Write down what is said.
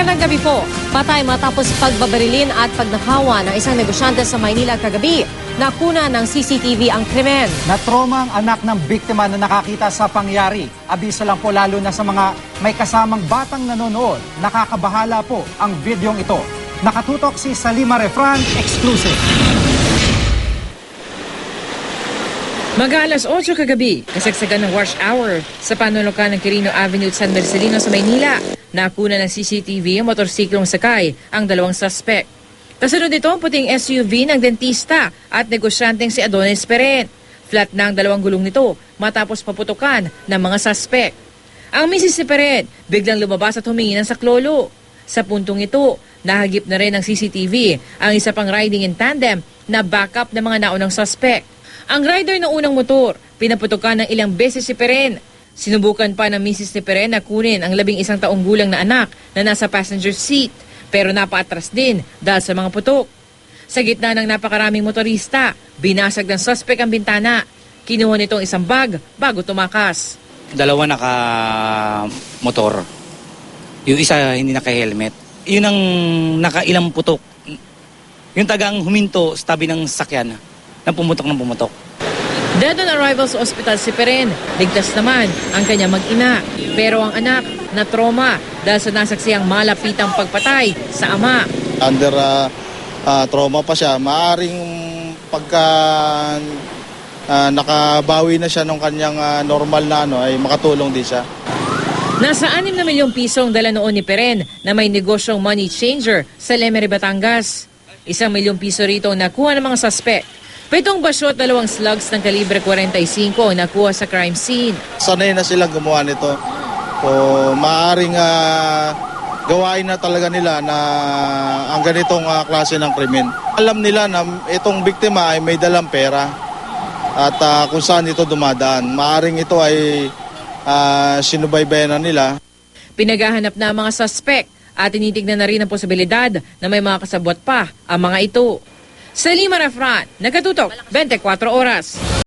Magandang gabi po. Patay matapos pagbabarilin at pagnakawan ng isang negosyante sa Maynila kagabi. Nakuna ng CCTV ang krimen. Natroma ang anak ng biktima na nakakita sa pangyari. Abiso lang po lalo na sa mga may kasamang batang nanonood. Nakakabahala po ang videong ito. Nakatutok si Salima Refran, exclusive. Mag-aalas 8 kagabi, kasagsagan ng rush hour sa panulukan ng Quirino Avenue at San Marcelino sa Maynila. Nakuna ng CCTV ang motorsiklong sakay ang dalawang suspect. Kasunod nito ang puting SUV ng dentista at negosyanteng si Adonis Peren. Flat na ang dalawang gulong nito matapos paputukan ng mga suspect. Ang misis si Peren biglang lumabas at humingi ng saklolo. Sa puntong ito, nahagip na rin ng CCTV ang isa pang riding in tandem na backup ng mga naunang suspect. Ang rider ng unang motor, pinaputukan ng ilang beses si Peren. Sinubukan pa ng misis ni Peren na kunin ang labing isang taong gulang na anak na nasa passenger seat pero napaatras din dahil sa mga putok. Sa gitna ng napakaraming motorista, binasag ng suspect ang bintana. Kinuha nitong isang bag bago tumakas. dalawa naka motor. Yung isa hindi naka-helmet. Yun ang nakailang putok. Yung tagang huminto sa tabi ng sakyan na pumutok ng pumutok. Dead on arrival sa ospital si Peren. Ligtas naman ang kanya mag-ina. Pero ang anak na trauma dahil sa nasaksiyang malapitang pagpatay sa ama. under ah, ah, trauma pa siya, maaring pagka ah, nakabawi na siya ng kanyang ah, normal na ano ay makatulong din siya. Nasa 6 na milyong piso ang dala noon ni Peren na may negosyong money changer sa Lemery, Batangas. Isang milyong piso rito ang nakuha ng mga suspect. Pitong basyo at dalawang slugs ng kalibre 45 ang nakuha sa crime scene. Sanay na sila gumawa nito. So, maaring ah, gawain na talaga nila na ang ganitong ah, klase ng krimen. Alam nila na itong biktima ay may dalang pera at ah, kung saan ito dumadaan. Maaring ito ay ah, sinubaybayan na nila. Pinaghahanap na ang mga suspect at tinitignan na rin ang posibilidad na may mga kasabwat pa ang mga ito. Sa Lima Refran, nagkatutok 24 oras.